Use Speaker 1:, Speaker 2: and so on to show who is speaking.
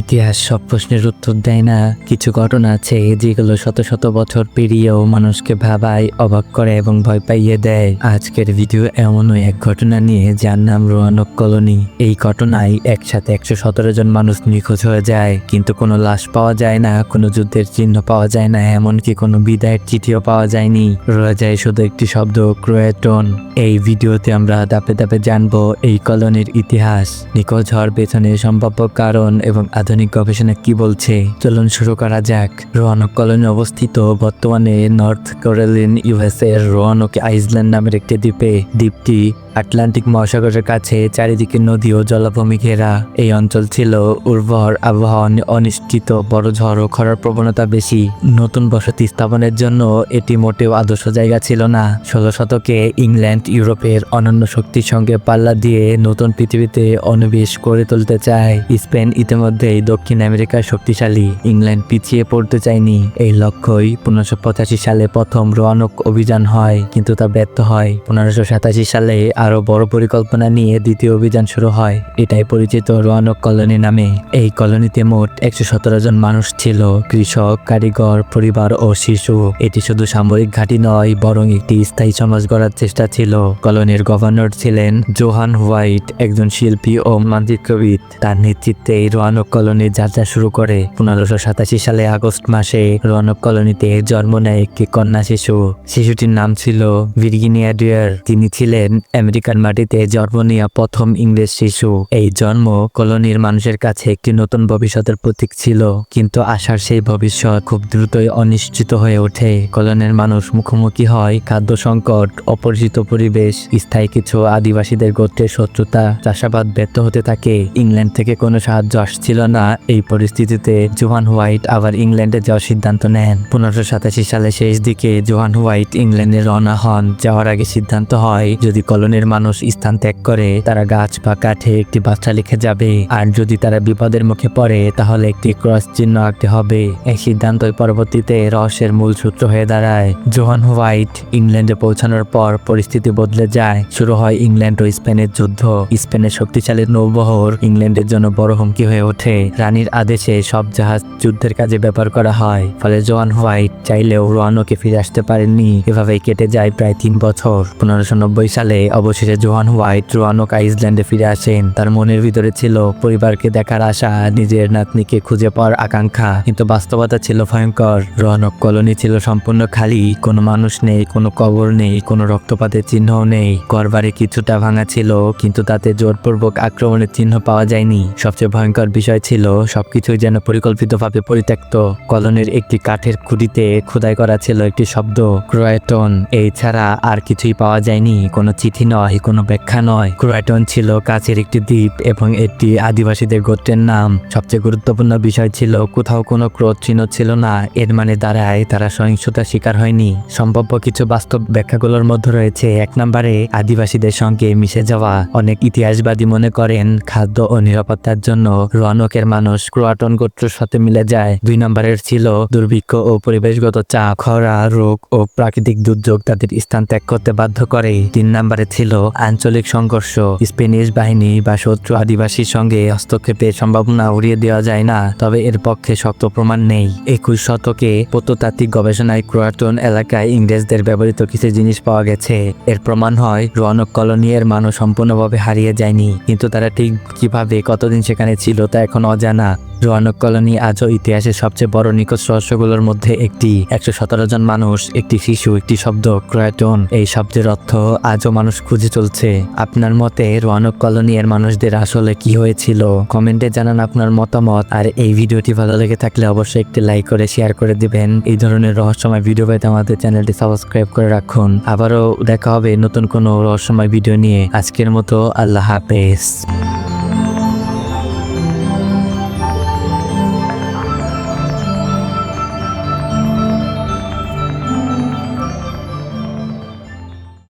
Speaker 1: ইতিহাস সব প্রশ্নের উত্তর দেয় না। কিছু ঘটনা আছে যেগুলো শত শত বছর পেরিয়েও মানুষকে ভাবায়, অবাক করে এবং ভয় পাইয়ে দেয়। আজকের ভিডিও এমনই এক ঘটনা নিয়ে যার নাম রোয়ানক কলোনি। এই ঘটনায় একসাথে একশো সতেরো জন মানুষ নিখোঁজ হয়ে যায়, কিন্তু কোনো লাশ পাওয়া যায় না, কোনো যুদ্ধের চিহ্ন পাওয়া যায় না, এমনকি কোনো বিদায়ের চিঠিও পাওয়া যায়নি। রয়ে যায় শুধু একটি শব্দ, ক্রোয়েটন। এই ভিডিওতে আমরা ধাপে ধাপে জানব এই কলোনির ইতিহাস। নিখোঁজ হওয়ার পেছনে সম্ভাব্য কারণ এবং আধুনিক গবেষণা কি বলছে? চলুন শুরু করা যাক। রোয়ানক কলোনি অবস্থিত বর্তমানে নর্থ ক্যারোলিন ইউএসএ এর রোয়ানক আইসল্যান্ড নামের একটি দ্বীপে। দ্বীপটি আটলান্টিক মহাসাগরের কাছে, চারিদিকে নদী ও জলাভূমি ঘেরা। এই অঞ্চল ছিল উর্বর আবহাওয়া অনিশ্চিত, বড় ঝড় ও খরার প্রবণতা বেশি। নতুন বসতি স্থাপনের জন্য এটি মোটেও আদর্শ জায়গা ছিল না। ষোলো শতকে ইংল্যান্ড, ইউরোপের অনন্য শক্তির সঙ্গে পাল্লা দিয়ে নতুন পৃথিবীতে অনিবেশ করে তুলতে চায়। স্পেন ইতিমধ্যেই দক্ষিণ আমেরিকার শক্তিশালী। ইংল্যান্ড পিছিয়ে পড়তে চায়নি। এই লক্ষ্যই পনেরোশো সালে প্রথম রোয়ানক অভিযান হয়, কিন্তু তা ব্যর্থ হয়। পনেরোশো সালে আরও বড় পরিকল্পনা নিয়ে দ্বিতীয় অভিযান শুরু হয়। এটাই পরিচিত রোয়ানক কলোনি নামে। এই কলোনিতে মোট একশো সতেরো জন মানুষ ছিল, কৃষক, কারিগর, পরিবার ও শিশু। এটি শুধু সামরিক ঘাঁটি নয়, বরং একটি স্থায়ী সমাজ গড়ার চেষ্টা ছিল। কলোনির গভর্নর ছিলেন জোহান হোয়াইট, একজন শিল্পী ও মানচিত্রবিদ। তার নেতৃত্বে এই রোয়ানক কলোনির যাত্রা শুরু করে। পনেরোশো সাতাশি সালে আগস্ট মাসে রোয়ানক কলোনিতে জন্ম নেয় একটি কন্যা শিশু। শিশুটির নাম ছিল ভির্গিনিয়া ডিয়ার। তিনি ছিলেন আমেরিকান মাটিতে জন্ম নেওয়া প্রথম ইংরেজ শিশু। এই জন্ম কলোনির মানুষের কাছে একটি নতুন ভবিষ্যতের প্রতীক ছিল। কিন্তু আশার সেই ভবিষ্যৎ খুব দ্রুতই অনিশ্চিত হয়ে ওঠে। কলোনির মানুষ মুখোমুখি হয় খাদ্য সংকট, অপরিচিত পরিবেশ, স্থায়ী কিছু আদিবাসীদের গোত্রের শত্রুতা, চাষাবাদ ব্যর্থ হতে থাকে। ইংল্যান্ড থেকে কোনো সাহায্য আসছিল না। এই পরিস্থিতিতে জোহান হোয়াইট আবার ইংল্যান্ডে যাওয়ার সিদ্ধান্ত নেন। পনেরোশো সাতাশি সালে শেষ দিকে জোহান হোয়াইট ইংল্যান্ডে রওনা হন। যাওয়ার আগে সিদ্ধান্ত হয়, যদি কলোনির মানুষ স্থান ত্যাগ করে, তারা গাছ বা কাঠে একটি বাচ্চা লিখে যাবে। আর যদি তারা বিপদের মুখে পড়ে, তাহলে একটি ক্রস চিহ্ন আঁকতে হবে। এই সিদ্ধান্তই পরবর্তীতে রহস্যের মূল সূত্র হয়ে দাঁড়ায়। জোহান হোয়াইট ইংল্যান্ডে পৌঁছানোর পর পরিস্থিতি বদলে যায়। শুরু হয় ইংল্যান্ড ও স্পেনের যুদ্ধ। স্পেনের শক্তিশালী নৌবহর ইংল্যান্ডের জন্য বড় হুমকি হয়ে ওঠে। রানীর আদেশে সব জাহাজ যুদ্ধের কাজে ব্যবহার করা হয়। ফলে জোয়ান হোয়াইট চাইলেও রোয়ানোকে ফিরে আসতে পারেননি। এভাবেই কেটে যায় প্রায় তিন বছর। পনেরোশো নব্বই সালে অবশেষে জোয়ান হোয়াইট রোয়ানোক আইসল্যান্ডে ফিরে আসেন। তার মনের ভিতরে ছিল পরিবারকে দেখার আশা, নিজের নাতনিকে খুঁজে পাওয়ার আকাঙ্ক্ষা। কিন্তু বাস্তবতা ছিল ভয়ঙ্কর। রোয়ানক কলোনি ছিল সম্পূর্ণ খালি। কোনো মানুষ নেই, কোনো কবর নেই, কোনো রক্তপাতের চিহ্নও নেই। ঘরবাড়ি কিছুটা ভাঙা ছিল, কিন্তু তাতে জোরপূর্বক আক্রমণের চিহ্ন পাওয়া যায়নি। সবচেয়ে ভয়ঙ্কর বিষয় ছিল, সবকিছুই যেন পরিকল্পিতভাবে পরিত্যক্ত। কলোনির একটি কাঠের খুঁটিতে খোদাই করা ছিল একটি শব্দ, ক্রোয়েটন। এই ছাড়া আর কিছুই পাওয়া যায়নি, কোনো চিঠি নয়, কোনো ব্যাখ্যা নয়। ক্রোয়েটন ছিল কাছের একটি দ্বীপ এবং এটি আদিবাসীদের গোত্রের নাম। সবচেয়ে গুরুত্বপূর্ণ বিষয় ছিল, কোথাও কোনো ক্রোধ চিহ্ন ছিল না, এর মানে দাঁড়ায় তারা সহিংসতার শিকার হয়নি। সম্ভাব্য কিছু বাস্তব ব্যাখ্যাগুলোর মধ্যে রয়েছে, এক নম্বরে, আদিবাসীদের সঙ্গে মিশে যাওয়া। অনেক ইতিহাসবাদী মনে করেন, খাদ্য ও নিরাপত্তার জন্য রোয়ানকের মানুষ ক্রোয়াটন গোত্রের সাথে মিলে যায়। দুই নম্বরের ছিল দুর্ভিক্ষ ও পরিবেশগত চাপ। খরা, রোগ ও প্রাকৃতিক দুর্যোগ তাদের স্থান ত্যাগ করতে বাধ্য করে। তিন নম্বরে ছিল আঞ্চলিক সংঘর্ষ। স্পেনিশ বাহিনী বা শত্রু আদিবাসীর সঙ্গে হস্তক্ষেপের সম্ভাবনা উড়িয়ে দেওয়া যায় না, তবে এর পক্ষে শক্ত প্রমাণ নেই। একুশ শতকে প্রত্নতাত্ত্বিক গবেষণায় ক্রোয়াটন এলাকায় ইংরেজদের ব্যবহৃত কিছু জিনিস পাওয়া গেছে। এর প্রমাণ হয়, রোয়ানক কলোনি এর মানুষ সম্পূর্ণভাবে হারিয়ে যায়নি, কিন্তু তারা ঠিক কীভাবে কতদিন সেখানে ছিল তা এখন অজানা। রোয়ানক কলোনি আজও ইতিহাসের সবচেয়ে বড় নিখোঁজ রহস্যগুলোর মধ্যে একটি। একশো সতেরো জন মানুষ, একটি শিশু, একটি শব্দ, ক্রয়াটন। এই শব্দের অর্থ আজও মানুষ খুঁজে চলছে। আপনার মতে রোয়ানক কলোনি এর মানুষদের আসলে কি হয়েছিল? কমেন্টে জানান আপনার মতামত। আর এই ভিডিওটি ভালো লেগে থাকলে অবশ্যই একটি লাইক করে, শেয়ার করে দিবেন। এই ধরনের রহস্যময় ভিডিও পেতে আমাদের চ্যানেলটি সাবস্ক্রাইব করে রাখুন। আবারও দেখা হবে নতুন কোনো রহস্যময় ভিডিও নিয়ে। আজকের মতো আল্লাহ হাফেজ।